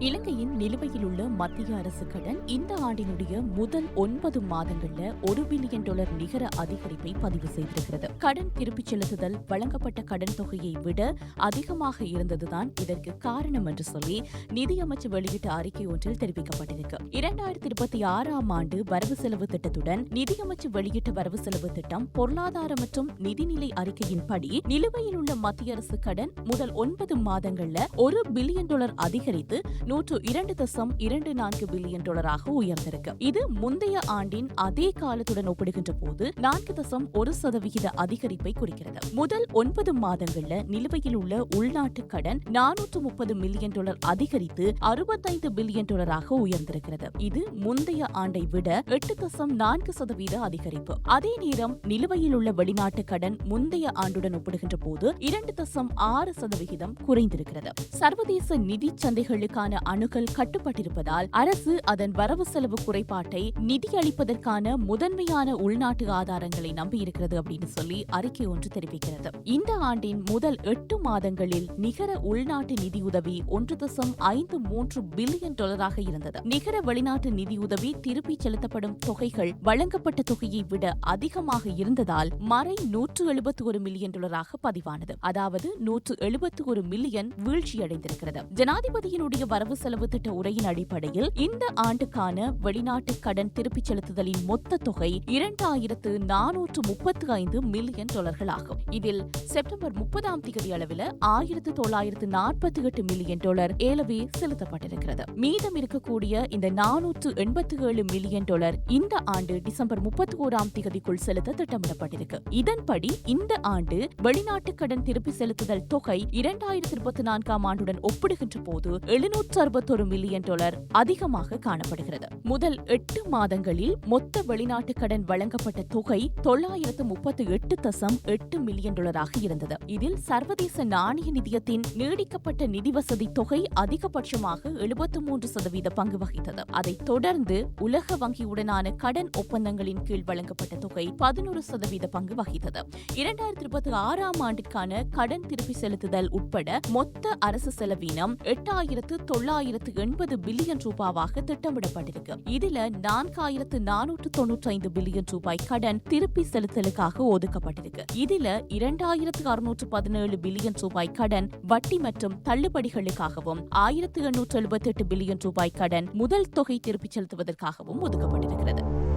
இலங்கையின் நிலுவையில் உள்ள மத்திய அரசு கடன் இந்த ஆண்டினுடைய முதல் ஒன்பது மாதங்கள்ல ஒரு பில்லியன் டாலர் நிகர அதிகரிப்பை பதிவு செய்திருக்கிறது. கடன் திருப்பிச் செலுத்துதல் வழங்கப்பட்ட கடன் தொகையை விட அதிகமாக இருந்ததுதான் இதற்கு காரணம் என்று சொல்லி நிதியமைச்சு வெளியிட்ட அறிக்கை ஒன்றில் தெரிவிக்கப்பட்டிருக்கு. இரண்டாயிரத்தி இருபத்தி ஆறாம் ஆண்டு வரவு செலவு திட்டத்துடன் நிதியமைச்சு வெளியிட்ட வரவு செலவு திட்டம் பொருளாதார மற்றும் நிதிநிலை அறிக்கையின்படி நிலுவையில் உள்ள மத்திய அரசு கடன் முதல் ஒன்பது மாதங்கள்ல ஒரு பில்லியன் டாலர் அதிகரித்து நூற்று இரண்டு தசம் இரண்டு நான்கு பில்லியன் டாலராக உயர்ந்திருக்கு. இது முந்தைய ஆண்டின் அதே காலத்துடன் ஒப்பிடுகின்ற போது நான்கு தசம் ஒரு சதவிகித அதிகரிப்பை குறிக்கிறது. முதல் ஒன்பது மாதங்கள்ல நிலுவையில் உள்ள உள்நாட்டு கடன் நானூற்று முப்பது மில்லியன் டாலர் அதிகரித்து அறுபத்தைந்து பில்லியன் டாலராக உயர்ந்திருக்கிறது. இது முந்தைய ஆண்டை விட எட்டு தசம் நான்கு சதவீத அதிகரிப்பு. அதே நேரம் நிலுவையில் உள்ள வெளிநாட்டு கடன் முந்தைய ஆண்டுடன் ஒப்பிடுகின்ற போது இரண்டு தசம் ஆறு சதவிகிதம் குறைந்திருக்கிறது. சர்வதேச நிதி சந்தைகளுக்கான அணுகல் கட்டுப்பட்டிருப்பதால் அரசு அதன் வரவு செலவு குறைபாட்டை நிதியளிப்பதற்கான முதன்மையான உள்நாட்டு ஆதாரங்களை நம்பியிருக்கிறது அப்படின்னு சொல்லி அறிக்கை ஒன்று தெரிவிக்கிறது. இந்த ஆண்டின் முதல் எட்டு மாதங்களில் நிகர உள்நாட்டு நிதியுதவி ஒன்று தசம் ஐந்து மூன்று பில்லியன் டாலராக இருந்தது. நிகர வெளிநாட்டு நிதியுதவி திருப்பிச் செலுத்தப்படும் தொகைகள் வழங்கப்பட்ட தொகையை விட அதிகமாக இருந்ததால் மறை நூற்று எழுபத்தி ஒரு மில்லியன் டாலராக பதிவானது. அதாவது நூற்று எழுபத்தி ஒரு மில்லியன் வீழ்ச்சியடைந்திருக்கிறது. ஜனாதிபதியினுடைய வரவு செலவு திட்ட உரையின் அடிப்படையில் இந்த ஆண்டுக்கான வெளிநாட்டு கடன் திருப்பிச் செலுத்துதலின் மொத்த தொகை இரண்டாயிரத்து நானூற்று முப்பத்து ஐந்து மில்லியன் டாலர்களாகும். இதில் செப்டம்பர் முப்பதாம் தேதி அளவில் ஆயிரத்து தொள்ளாயிரத்து நாற்பத்தி எட்டு மில்லியன் டாலர் ஏலவே செலுத்தப்பட்டிருக்கிறது. மீதம் இருக்கக்கூடிய இந்த நானூற்று எண்பத்தி ஏழு மில்லியன் டாலர் இந்த ஆண்டு டிசம்பர் முப்பத்தி ஓராம் தேதிக்குள் செலுத்த திட்டமிடப்பட்டிருக்கு. இதன்படி இந்த ஆண்டு வெளிநாட்டு கடன் திருப்பி செலுத்துதல் தொகை இரண்டாயிரத்தி இருபத்தி நான்காம் ஆண்டுடன் ஒப்பிடுகின்ற போது எழுநூற்று அறுபத்தொரு மில்லியன் டாலர் அதிகமாக காணப்படுகிறது. முதல் எட்டு மாதங்களில் மொத்த வெளிநாட்டு கடன் வழங்கப்பட்ட தொகை தொள்ளாயிரத்து முப்பத்தி எட்டு தசம் எட்டு மில்லியன் டாலராக இருந்தது. இதில் சர்வதேச நாணய நிதியத்தின் நீடிக்கப்பட்ட நிதி வசதி தொகை அதிகபட்சமாக எழுபத்து மூன்று சதவீத பங்கு வகித்தது. அதைத் தொடர்ந்து உலக வங்கியுடனான கடன் ஒப்பந்தங்களின் கீழ் வழங்கப்பட்ட தொகை பதினோரு சதவீத பங்கு வகித்தது. இரண்டாயிரத்தி இருபத்தி ஆறாம் ஆண்டிற்கான கடன் திருப்பி செலுத்துதல் உட்பட மொத்த அரசு செலவீனம் எட்டாயிரத்து தொள்ளாயிரத்து எண்பது பில்லியன் ரூபாவாக திட்டமிடப்பட்டிருக்கு. இதில் நான்காயிரத்து நானூற்று தொன்னூற்றி ஐந்து பில்லியன் ரூபாய் கடன் திருப்பி செலுத்தலுக்காக ஒதுக்கப்பட்டிருக்கு. இதில் இரண்டாயிரத்து அறுநூற்று பதினேழு பில்லியன் ரூபாய் கடன் வட்டி மற்றும் தள்ளுபடிகளுக்காகவும் ஆயிரத்து எண்ணூற்று எழுபத்தி எட்டு பில்லியன் ரூபாய் கடன் முதல் தொகை திருப்பிச் செலுத்துவதற்காகவும் ஒதுக்கப்பட்டிருக்கிறது.